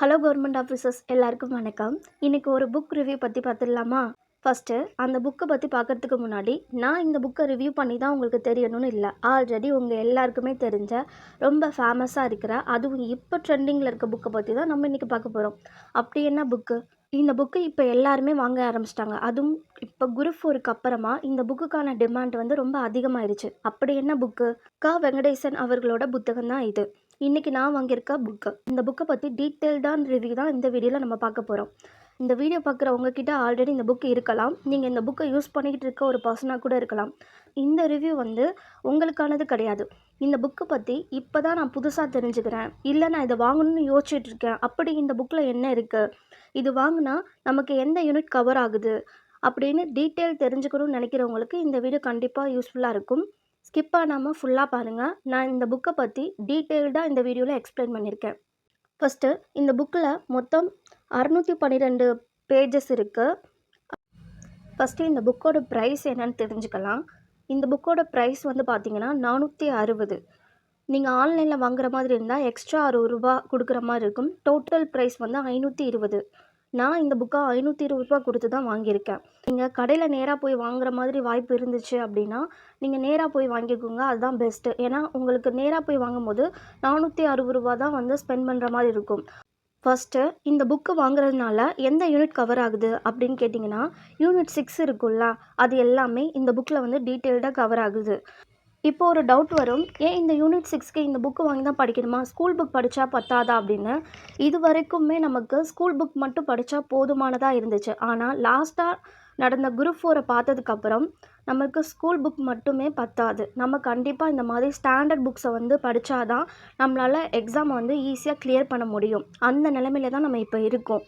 Hello government officers எல்லாருக்கும் வணக்கம். இன்றைக்கி ஒரு புக் ரிவ்யூ பற்றி பார்த்துடலாமா? ஃபஸ்ட்டு அந்த புக்கை பற்றி பார்க்கறதுக்கு முன்னாடி நான் இந்த புக்கை ரிவ்யூ பண்ணி தான் உங்களுக்கு தெரியணும்னு இல்லை. ஆல்ரெடி உங்கள் எல்லாருக்குமே தெரிஞ்ச ரொம்ப ஃபேமஸாக இருக்கிற அதுவும் இப்போ ட்ரெண்டிங்கில் இருக்க புக்கை பற்றி தான் நம்ம இன்றைக்கி பார்க்க போகிறோம் அப்படி என்ன புக்கு இந்த புக்கு இப்போ எல்லாருமே வாங்க ஆரம்பிச்சிட்டாங்க. அதுவும் இப்போ குரூப் ஃபோருக்கு அப்புறமா இந்த புக்குக்கான டிமாண்ட் வந்து ரொம்ப அதிகமாயிருச்சு. அப்படி என்ன புக்கு க. வெங்கடேசன் அவர்களோட புத்தகம் தான் இது. இன்றைக்கி நான் வாங்கியிருக்க புக்கு இந்த புக்கை பற்றி டீட்டெயில்டான ரிவ்யூ தான் இந்த வீடியோவில் நம்ம பார்க்க போகிறோம் இந்த வீடியோ பார்க்குறவங்க கிட்ட ஆல்ரெடி இந்த புக்கு இருக்கலாம். நீங்கள் இந்த புக்கை யூஸ் பண்ணிக்கிட்டு இருக்க ஒரு பர்சனாக கூட இருக்கலாம். இந்த ரிவ்யூ வந்து உங்களுக்கானது கிடையாது. இந்த புக்கை பற்றி இப்போ தான் நான் புதுசாக தெரிஞ்சுக்கிறேன். இல்லை நான் இதை வாங்கணும்னு யோசிச்சுட்டு இருக்கேன். அப்படி இந்த புக்கில் என்ன இருக்குது இது வாங்கினா நமக்கு எந்த யூனிட் கவர் ஆகுது? அப்படின்னு டீட்டெயில் தெரிஞ்சுக்கணும்னு நினைக்கிறவங்களுக்கு இந்த வீடியோ கண்டிப்பாக யூஸ்ஃபுல்லாக இருக்கும். ஸ்கிப் பண்ணாமல் ஃபுல்லாக பாருங்கள் நான் இந்த புக்கை பற்றி டீட்டெயில்டாக இந்த வீடியோவில் எக்ஸ்பிளைன் பண்ணியிருக்கேன் ஃபஸ்ட்டு இந்த புக்கில் மொத்தம் அறநூற்றி பன்னிரெண்டு பேஜஸ் இருக்குது ஃபஸ்ட்டு இந்த புக்கோட ப்ரைஸ் என்னன்னு தெரிஞ்சுக்கலாம். இந்த புக்கோட ப்ரைஸ் வந்து பார்த்தீங்கன்னா நானூற்றி அறுபது. நீங்கள் ஆன்லைனில் வாங்குற மாதிரி இருந்தால் எக்ஸ்ட்ரா அறுபது ரூபா கொடுக்குற மாதிரி இருக்கும். டோட்டல் ப்ரைஸ் வந்து ஐநூற்றி இருபது. நான் இந்த புக்கை ஐநூற்றி இருபது ரூபா கொடுத்து தான் வாங்கியிருக்கேன். நீங்கள் கடையில் நேராக போய் வாங்குற மாதிரி வாய்ப்பு இருந்துச்சு அப்படின்னா நீங்கள் நேராக போய் வாங்கிக்கோங்க. அதுதான் பெஸ்ட்டு ஏன்னா உங்களுக்கு நேராக போய் வாங்கும்போது நானூற்றி அறுபது ரூபா தான் வந்து ஸ்பெண்ட் பண்ணுற மாதிரி இருக்கும். ஃபஸ்ட்டு இந்த புக்கு வாங்குறதுனால எந்த யூனிட் கவர் ஆகுது அப்படின்னு கேட்டிங்கன்னா யூனிட் சிக்ஸ் இருக்குல்ல அது எல்லாமே இந்த புக்கில் வந்து டீட்டெயில்டாக கவர் ஆகுது. இப்போ ஒரு டவுட் வரும். ஏன் இந்த யூனிட் சிக்ஸ்க்கு இந்த புக்கு வாங்கி தான் படிக்கணுமா? ஸ்கூல் புக் படித்தா பத்தாதா அப்படின்னு. இது வரைக்குமே நமக்கு ஸ்கூல் புக் மட்டும் படித்தா போதுமானதாக இருந்துச்சு. ஆனால் லாஸ்ட்டாக நடந்த குரூப் ஃபோரை பார்த்ததுக்கப்புறம் நமக்கு ஸ்கூல் புக் மட்டுமே பத்தாது. நம்ம கண்டிப்பாக இந்த மாதிரி ஸ்டாண்டர்ட் புக்ஸை வந்து படித்தாதான் நம்மளால் எக்ஸாமை வந்து ஈஸியாக கிளியர் பண்ண முடியும். அந்த நிலமையில தான் நம்ம இப்போ இருக்கோம்.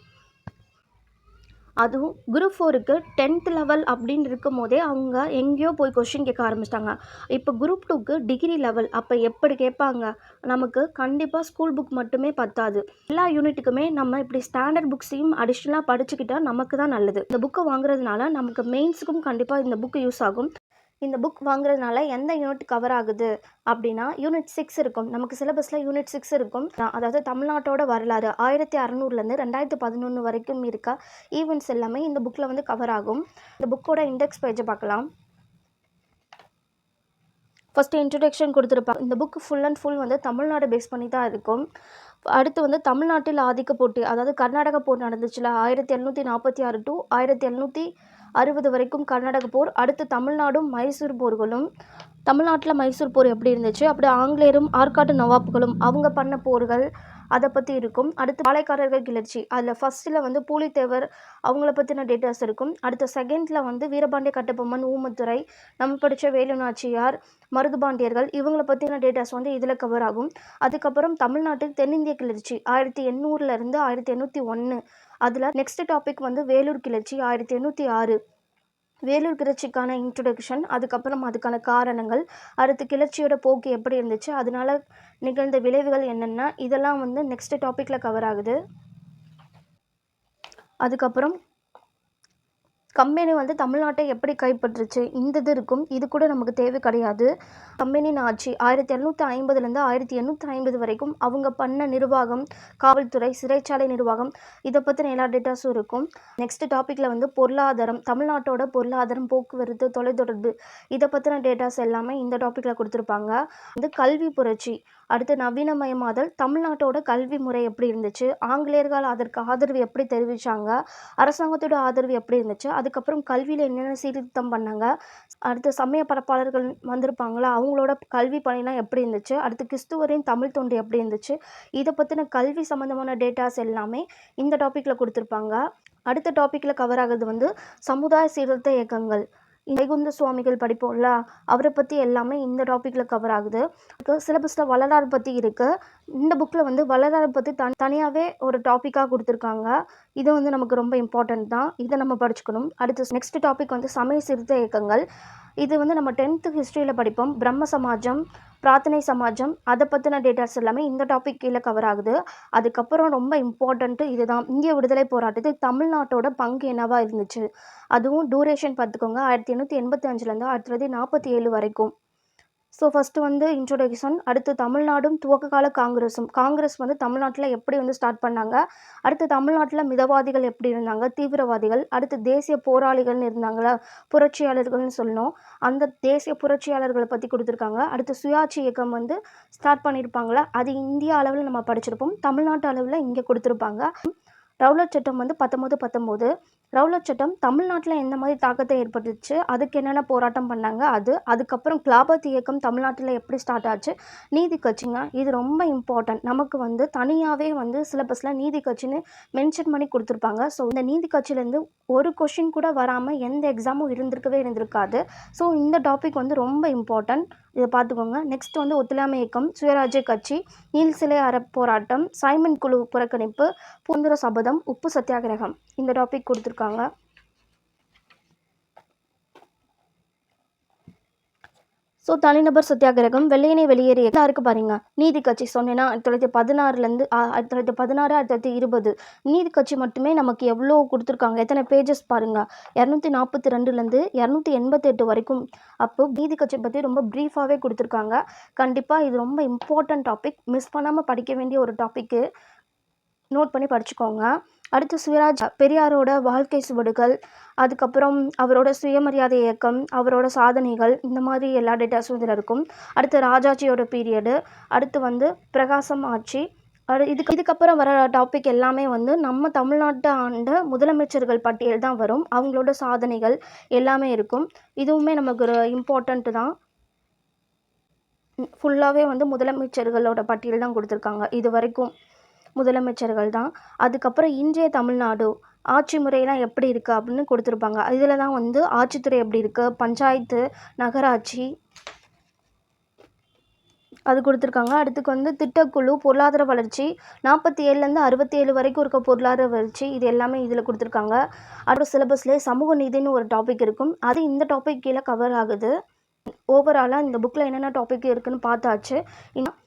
அதுவும் குரூப் ஃபோருக்கு டென்த் லெவல் அப்படின்னு இருக்கும் போதே அவங்க எங்கேயோ போய் கொஷின் கேட்க ஆரம்பிச்சிட்டாங்க. இப்போ குரூப் டூக்கு டிகிரி லெவல் அப்போ எப்படி கேட்பாங்க? நமக்கு கண்டிப்பாக ஸ்கூல் புக் மட்டுமே பத்தாது. எல்லா யூனிட்டுக்குமே நம்ம இப்படி ஸ்டாண்டர்ட் புக்ஸையும் அடிஷ்னலாக படிச்சுக்கிட்டால் நமக்கு தான் நல்லது. இந்த புக்கை வாங்குறதுனால நமக்கு மெயின்ஸுக்கும் கண்டிப்பாக இந்த புக்கு யூஸ் ஆகும். இந்த புக் வாங்குறதுனால எந்த யூனிட் கவர் ஆகுது? அப்படின்னா யூனிட் சிக்ஸ் இருக்கும். நமக்கு சிலபஸில் யூனிட் சிக்ஸ் இருக்கும். அதாவது தமிழ்நாட்டோட வரலாறு ஆயிரத்தி அறநூறுலேருந்து ரெண்டாயிரத்தி பதினொன்று வரைக்கும் இருக்க? ஈவெண்ட்ஸ் எல்லாமே இந்த புக்கில் வந்து கவர் ஆகும். இந்த புக்கோட இண்டெக்ஸ் பேஜை பார்க்கலாம். ஃபஸ்ட்டு இன்ட்ரடக்ஷன் கொடுத்துருப்பாங்க இந்த புக்கு ஃபுல் அண்ட் ஃபுல் வந்து தமிழ்நாடு பேஸ் பண்ணி தான் இருக்கும். அடுத்து வந்து தமிழ்நாட்டில் ஆதிக்க போட்டி அதாவது கர்நாடக போர் நடந்துச்சுல ஆயிரத்தி எழுநூற்றி நாற்பத்தி ஆறு டு ஆயிரத்தி எழுநூற்றி அறுபது வரைக்கும் கர்நாடக போர் அடுத்து தமிழ்நாடும் மைசூர் போர்களும். தமிழ்நாட்டில் மைசூர் போர் எப்படி இருந்துச்சு? அப்படி ஆங்கிலேயரும் ஆற்காட்டு நவாப்புகளும் அவங்க பண்ண போர்கள் அதை பற்றி இருக்கும். அடுத்து பாளையக்காரர்கள் கிளர்ச்சி. அதில் ஃபஸ்ட்டில் வந்து பூலித்தேவர் அவங்கள பற்றின டேட்டாஸ் இருக்கும். அடுத்த செகண்டில் வந்து வீரபாண்டிய கட்டபொம்மன் ஊமத்துறை நம்ம படித்த வேலுநாச்சியார் மருதுபாண்டியர்கள் இவங்கள பற்றின டேட்டாஸ் வந்து இதில் கவர் ஆகும். அதுக்கப்புறம் தமிழ்நாட்டில் தென்னிந்திய கிளர்ச்சி ஆயிரத்தி எண்ணூறுலேருந்து ஆயிரத்தி எண்ணூற்றி ஒன்று அதில் நெக்ஸ்ட் டாபிக் வந்து வேலூர் கிளர்ச்சி ஆயிரத்தி எண்ணூற்றி ஆறு. வேலூர் கிளர்ச்சிக்கான இன்ட்ரொடக்ஷன் அதுக்கப்புறம் அதுக்கான காரணங்கள் அடுத்து கிளர்ச்சியோட போக்கு எப்படி இருந்துச்சு அதனால நிகழ்ந்த விளைவுகள் என்னென்னா இதெல்லாம் வந்து நெக்ஸ்ட் டாப்பிக்கில் கவர் ஆகுது. அதுக்கப்புறம் கம்பெனி வந்து தமிழ்நாட்டை எப்படி கைப்பற்றுச்சு? இந்த இது இருக்கும். இது கூட நமக்கு தேவை கிடையாது. கம்பெனியின் ஆட்சி ஆயிரத்தி எழுநூற்றி ஐம்பதுலேருந்து ஆயிரத்தி எண்ணூற்றி ஐம்பது வரைக்கும் அவங்க பண்ண நிர்வாகம் காவல்துறை சிறைச்சாலை நிர்வாகம் இதை பற்றின எல்லா டேட்டாஸும் இருக்கும். நெக்ஸ்ட் டாப்பிக்கில் வந்து பொருளாதாரம் தமிழ்நாட்டோட பொருளாதாரம் போக்குவரத்து தொலைத்தொடர்பு இதை பற்றின டேட்டாஸ் எல்லாமே இந்த டாப்பிக்கில் கொடுத்துருப்பாங்க. வந்து கல்வி புரட்சி. அடுத்து நவீனமயமாதல் தமிழ்நாட்டோட கல்வி முறை எப்படி இருந்துச்சு? ஆங்கிலேயர்கள் அதற்கு ஆதரவு எப்படி தெரிவித்தாங்க அரசாங்கத்தோட ஆதரவு எப்படி இருந்துச்சு? அதுக்கப்புறம் கல்வியில் என்னென்ன சீர்திருத்தம் பண்ணாங்க? அடுத்து சமய பரப்பாளர்கள் வந்திருப்பாங்களா அவங்களோட கல்வி பணிலாம் எப்படி இருந்துச்சு? அடுத்து கிறிஸ்துவரின் தமிழ் தொண்டு எப்படி இருந்துச்சு? இதை பற்றின கல்வி சம்மந்தமான டேட்டாஸ் எல்லாமே இந்த டாப்பிக்கில் கொடுத்துருப்பாங்க. அடுத்த டாப்பிக்கில் கவர் ஆகுறது வந்து சமுதாய சீர்திருத்த இயக்கங்கள். வைகுந்த சுவாமிகள் படிப்போம்ல அவரை பற்றி எல்லாமே இந்த டாப்பிக்கில் கவர் ஆகுது. சிலபஸில் வள்ளலார் பற்றி இருக்குது இந்த புக்கில் வந்து வள்ளலாரை பற்றி தனி தனியாகவே ஒரு டாப்பிக்காக கொடுத்துருக்காங்க. இது வந்து நமக்கு ரொம்ப இம்பார்ட்டண்ட் தான். இதை நம்ம படிச்சுக்கணும். அடுத்து நெக்ஸ்ட் டாபிக் வந்து சமய சிறுத்த இயக்கங்கள். இது வந்து நம்ம டென்த்து ஹிஸ்ட்ரியில் படிப்போம். பிரம்ம சமாஜம் பிரார்த்தனை சமாஜம் அதை பற்றின டேட்டாஸ் எல்லாமே இந்த டாபிக் கீழே கவர் ஆகுது. அதுக்கப்புறம் ரொம்ப இம்பார்ட்டண்ட்டு இதுதான். இந்திய விடுதலை போராட்டத்துக்கு தமிழ்நாட்டோட பங்கு என்னவாக இருந்துச்சு? அதுவும் டூரேஷன் பார்த்துக்கோங்க. ஆயிரத்தி எண்ணூற்றி எண்பத்தி அஞ்சுலேருந்து ஆயிரத்தி தொள்ளாயிரத்தி நாற்பத்தி ஏழு வரைக்கும். ஸோ ஃபஸ்ட்டு வந்து இன்ட்ரோடக்ஷன் அடுத்து தமிழ்நாடும் துவக்க கால காங்கிரஸும் காங்கிரஸ் வந்து தமிழ்நாட்டில் எப்படி வந்து ஸ்டார்ட் பண்ணாங்க? அடுத்து தமிழ்நாட்டில் மிதவாதிகள் எப்படி இருந்தாங்க? தீவிரவாதிகள். அடுத்து தேசிய போராளிகள்னு இருந்தாங்களா புரட்சியாளர்கள்னு சொல்லணும். அந்த தேசிய புரட்சியாளர்களை பற்றி கொடுத்துருக்காங்க. அடுத்து சுயாட்சி இயக்கம் வந்து ஸ்டார்ட் பண்ணியிருப்பாங்களா அது இந்திய அளவில் நம்ம படிச்சிருப்போம். தமிழ்நாட்டு அளவில் இங்கே கொடுத்துருப்பாங்க. ரவுலட் சட்டம் வந்து பத்தொம்போது பத்தொம்போது ரவுலட் சட்டம் தமிழ்நாட்டில் எந்த மாதிரி தாக்கத்தை ஏற்பட்டுச்சு அதுக்கு என்னென்ன போராட்டம் பண்ணாங்க? அது அதுக்கப்புறம் கிளாபத் இயக்கம் தமிழ்நாட்டில் எப்படி ஸ்டார்ட் ஆச்சு? நீதி கட்சிங்க இது ரொம்ப இம்பார்ட்டன்ட் நமக்கு வந்து தனியாகவே வந்து சிலபஸில் நீதி கட்சின்னு மென்ஷன் பண்ணி கொடுத்துருப்பாங்க. ஸோ இந்த நீதி கட்சியிலேருந்து ஒரு கொஷின் கூட வராமல் எந்த எக்ஸாமும் இருந்திருக்கவே இருந்திருக்காது. ஸோ இந்த டாபிக் வந்து ரொம்ப இம்பார்ட்டன்ட் இதை பார்த்துக்கோங்க. நெக்ஸ்ட் வந்து ஒத்துழையாமை இயக்கம் சுயராஜ்ய கட்சி நீல் சிலை அற போராட்டம் சைமன் குழு புறக்கணிப்பு புந்திர சபதம் உப்பு சத்தியாகிரகம். இந்த டாபிக் கொடுத்துருக்காங்க. ஸோ தனிநபர் சத்தியாகிரகம் வெள்ளையனை வெளியேறிய இருக்கு பாருங்க. நீதி கட்சி சொன்னேன்னா ஆயிரத்தி தொள்ளாயிரத்தி பதினாறுலேருந்து ஆயிரத்தி தொள்ளாயிரத்தி பதினாறு ஆயிரத்தி தொள்ளாயிரத்தி இருபது. நீதி கட்சி மட்டுமே நமக்கு எவ்வளோ கொடுத்துருக்காங்க? எத்தனை பேஜஸ் பாருங்க. இரநூத்தி நாற்பத்தி ரெண்டுலேருந்து இரநூத்தி எண்பத்தெட்டு வரைக்கும். அப்போ நீதி கட்சி பற்றி ரொம்ப ப்ரீஃபாகவே கொடுத்துருக்காங்க. கண்டிப்பாக இது ரொம்ப இம்பார்ட்டன்ட் டாபிக் மிஸ் பண்ணாமல் படிக்க வேண்டிய ஒரு டாப்பிக்கு நோட் பண்ணி படிச்சுக்கோங்க. அடுத்து சுயராஜ் பெரியாரோட வாழ்க்கை சுவடுகள் அதுக்கப்புறம் அவரோட சுயமரியாதை இயக்கம் அவரோட சாதனைகள் இந்த மாதிரி எல்லா டேட்டாஸும் இதில் இருக்கும். அடுத்து ராஜாஜியோட பீரியடு அடுத்து வந்து பிரகாசம் ஆட்சி இதுக்கு இதுக்கப்புறம் வர டாபிக் எல்லாமே வந்து நம்ம தமிழ்நாட்டை ஆண்ட முதலமைச்சர்கள் பட்டியல் தான் வரும். அவங்களோட சாதனைகள் எல்லாமே இருக்கும். இதுவுமே நமக்கு ஒரு இம்பார்ட்டண்ட்டு தான். ஃபுல்லாகவே வந்து முதலமைச்சர்களோட பட்டியல் தான் கொடுத்துருக்காங்க. இது வரைக்கும். முதலமைச்சர்கள் தான். அதுக்கப்புறம் இன்றைய தமிழ்நாடு ஆட்சி முறையெல்லாம் எப்படி இருக்குது அப்படின்னு கொடுத்துருப்பாங்க. இதில் தான் வந்து ஆட்சித்துறை எப்படி இருக்குது பஞ்சாயத்து நகராட்சி அது கொடுத்துருக்காங்க. அடுத்துக்கு வந்து திட்டக்குழு பொருளாதார வளர்ச்சி. நாற்பத்தி ஏழுலேருந்து அறுபத்தி ஏழு வரைக்கும் இருக்க பொருளாதார வளர்ச்சி. இது எல்லாமே இதில் கொடுத்துருக்காங்க. அடுத்த சிலபஸ்லேயே சமூக நீதினு ஒரு டாபிக் இருக்கும். அது இந்த டாபிக் கீழே கவர் ஆகுது. ஓவராலாக இந்த புக்கில் என்னென்ன டாபிக் இருக்குதுன்னு பார்த்தாச்சு. இன்னும்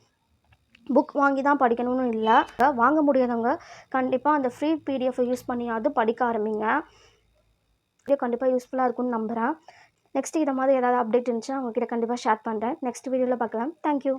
புக் வாங்கி தான் படிக்கணும்னு இல்லை. வாங்க முடியாதவங்க கண்டிப்பாக அந்த ஃப்ரீ பிடிஎஃப்பை யூஸ் பண்ணியாவது படிக்க ஆரம்பிங்க. வீடியோ கண்டிப்பாக யூஸ்ஃபுல்லாக இருக்கும்னு நம்புகிறேன் நெக்ஸ்ட் இதை மாதிரி ஏதாவது அப்டேட் இருந்துச்சுன்னா உங்ககிட்ட கண்டிப்பாக ஷேர் பண்ணுறேன் நெக்ஸ்ட் வீடியோவில் பார்க்கலாம். தேங்க்யூ